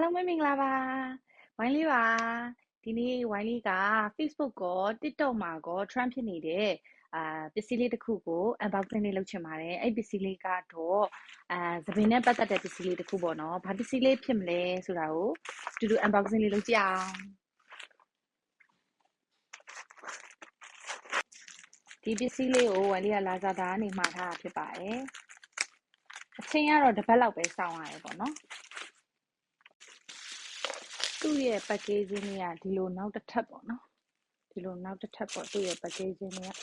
အားလုံးပဲမင်္ဂလာပါဝိုင်းလေးပါဒီနေ့ဝိုင်းလေးက Facebook ကော TikTok မှာကော trend ဖြစ်နေတဲ့အာပစ္စည်းလေးတစ်ခုကို unboxing လေးလုပ်ချင်ပါတယ်အဲ့ပစ္စည်းလေးကတော့အာသပင်နဲ့ပတ်သက်တဲ့ပစ္စည်းလေးတစ်ခုပေါ့နော်ဘာပစ္စည်းလေးဖြစ်မလဲဆိုတာကိုအတူတူ unboxing လေးလုပ်ကြအောင်ဒီပစ္စည်းလေးကိုဝိုင်းလေးက Lazada ကနေမှာထားတာဖြစ်ပါတယ်အချိန်ကတော့တစ်ပတ်လောက်ပဲစောင့်ရတယ်ပေါ့နော် သူ့ရဲ့ packaging လေးကဒီလိုနောက်တစ်ထပ်ပေါ့နော်ဒီလိုနောက်တစ်ထပ်ပေါ့သူ့ရဲ့ packaging လေး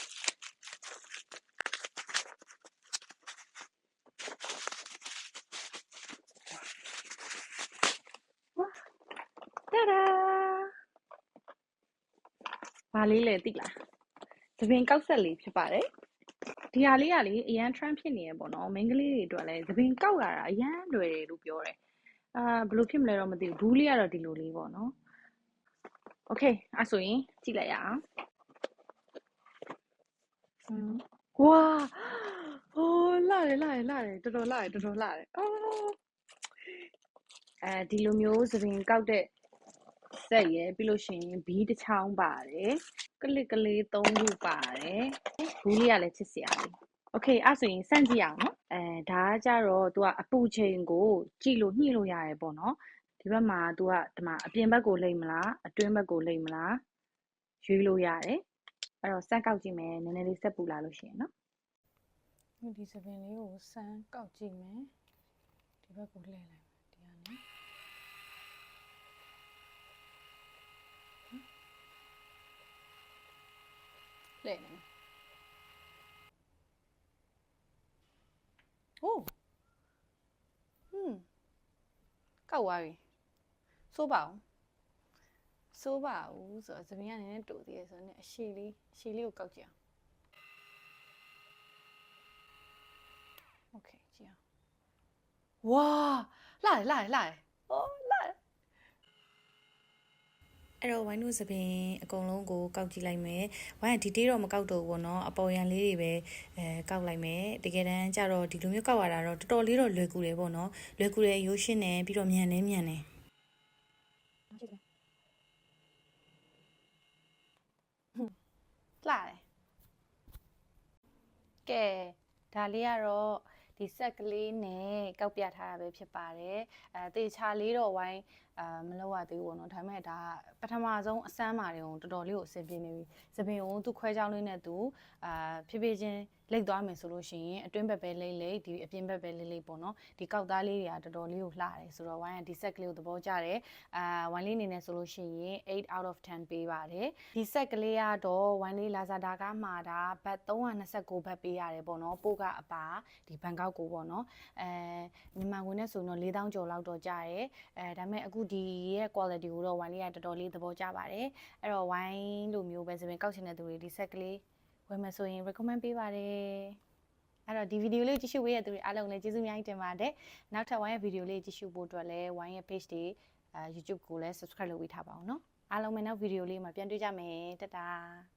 ကတာဒါဘာလေးလဲသိလားသပင်ကောက်ဆက်လေးဖြစ်ပါတယ်ဒီဟာလေးကလေအရန် trend ဖြစ်နေရပေါ့နော်မိန်းကလေးတွေအတွက်လည်းသပင်ကောက်ရတာအရန်လွယ်တယ်လို့ပြောတယ် အာဘယ်လိုဖြစ်မလဲတော့မသိဘူးဘူးလေးကတော့ဒီလိုလေးပေါ့နော်โอเคအဲ့ဆိုရင်ကြည့်လိုက်ရအောင်ဟမ်ဝါဟိုလာတယ်လာတယ်လာတယ်တော်တော်လာတယ်တော်တော်လာတယ်အော်အဲဒီလိုမျိုးသပင်ကောက်တဲ့ဆက်ရယ်ပြီးလို့ရှိရင်ဘီးတစ်ချောင်းပါတယ်ကလစ်ကလေး၃ခုပါတယ်ဘူးလေးကလည်းချစ်စရာလေးโอเคအဲ့ဆိုရင်စမ်းကြည့်အောင်နော် အဲဒါကကြတော့ तू ကအပူချိန်ကိုကြည့်လို့ညှိလို့ရတယ်ပေါ့နော်ဒီဘက်မှာ तू ကဒီမှာအပြင်ဘက်ကိုလိမ့်မလားအတွင်းဘက်ကိုလိမ့်မလားရွေးလို့ရတယ်အဲ့တော့စမ်းကောက်ကြည့်မယ်နည်းနည်းလေးဆက်ပူလာလို့ရှိရင်နော်ဒီစပင်လေးကိုစမ်းကောက်ကြည့်မယ်ဒီဘက်ကိုလှည့်လိုက်မယ်ဒီကနေလှည့်နေမယ်ဟိုးဟွန်း အောက်သွားပြီစိုးပါအောင်စိုးပါဦးဆိုတော့သမီးကလည်းတူသေးရယ်ဆိုတော့အရှိလေးအရှိလေးကိုကောက်ကြအောင် Okay ကြည့်အောင်ဝါလာတယ်လာတယ်လာတယ်ဟော အဲ့တော့ဝိုင်းတို့သပင်အကုန်လုံးကိုကောက်ကြည့်လိုက်မယ်။ဝိုင်းကဒီတေးတော့မကောက်တော့ဘူးပေါ့နော်။အပေါ်ရန်လေးတွေပဲအဲကောက်လိုက်မယ်။တကယ်တမ်းကျတော့ဒီလိုမျိုးကောက်ရတာတော့တော်တော်လေးတော့လွယ်ကူတယ်ပေါ့နော်။လွယ်ကူတယ်ရိုးရှင်းတယ်ပြီးတော့မြန်လည်းမြန်တယ်လာတယ်ကဲဒါလေးကတော့ ဒီဆက်ကလေးနဲ့ကောက်ပြထားတာပဲဖြစ်ပါတယ်အဲတေချာလေးတော့ဝိုင်းအာမလောက်ရသေးဘူးပေါ့နော်ဒါပေမဲ့ဒါပထမဆုံးအစမ်းမာတွေကိုတော်တော်လေးကိုအဆင်ပြေနေပြီသပင်ကိုသူ့ခွဲချောင်းလေးနဲ့သူအာဖြည်းဖြည်းချင်း လိတ်သွားမယ်ဆိုလို့ရှိရင်အတွင်းဘက်ပဲလိတ်လိတ်ဒီအပြင်ဘက်ပဲလိတ်လိတ်ပေါ့နော်ဒီကောက်သားလေးတွေကတော်တော်လေးကိုလှတယ်ဆိုတော့ဝိုင်းကဒီဆက်ကလေးကိုသဘောကျတယ်အာဝိုင်းလေးအနေနဲ့ဆိုလို့ရှိရင်8 out of 10ပေးပါတယ်ဒီဆက်ကလေးကတော့ဝိုင်းလေး Lazada ကမှာတာဘတ်329ဘတ်ပေးရတယ်ပေါ့နော်ပို့ကအပါဒီဘန်ကောက်ကိုပေါ့နော်အဲမြန်မာငွေနဲ့ဆိုတော့4000ကျော်လောက်တော့ကျတယ်အဲဒါပေမဲ့အခုဒီရဲ့ quality ကိုတော့ဝိုင်းလေးကတော်တော်လေးသဘောကျပါတယ်အဲ့တော့ဝိုင်းလိုမျိုးပဲဆိုရင်ကောက်ချင်တဲ့သူတွေဒီဆက်ကလေး ဝယ်မယ်ဆိုရင် recommend ပေးပါတယ်အဲ့တော့ဒီဗီဒီယိုလေးကြည့်ရှုပေးတဲ့သူတွေအားလုံးလည်းကျေးဇူးအများကြီးတင်ပါတယ်နောက်ထပ်ဝိုင်းရဲ့ဗီဒီယိုလေးကြည့်ရှုဖို့အတွက်လည်းဝိုင်းရဲ့ page တွေအဲ YouTube ကိုလည်း subscribe လုပ်ပေးထားပါအောင်နော်အားလုံးပဲနောက်ဗီဒီယိုလေးမှာပြန်တွေ့ကြမယ်တတား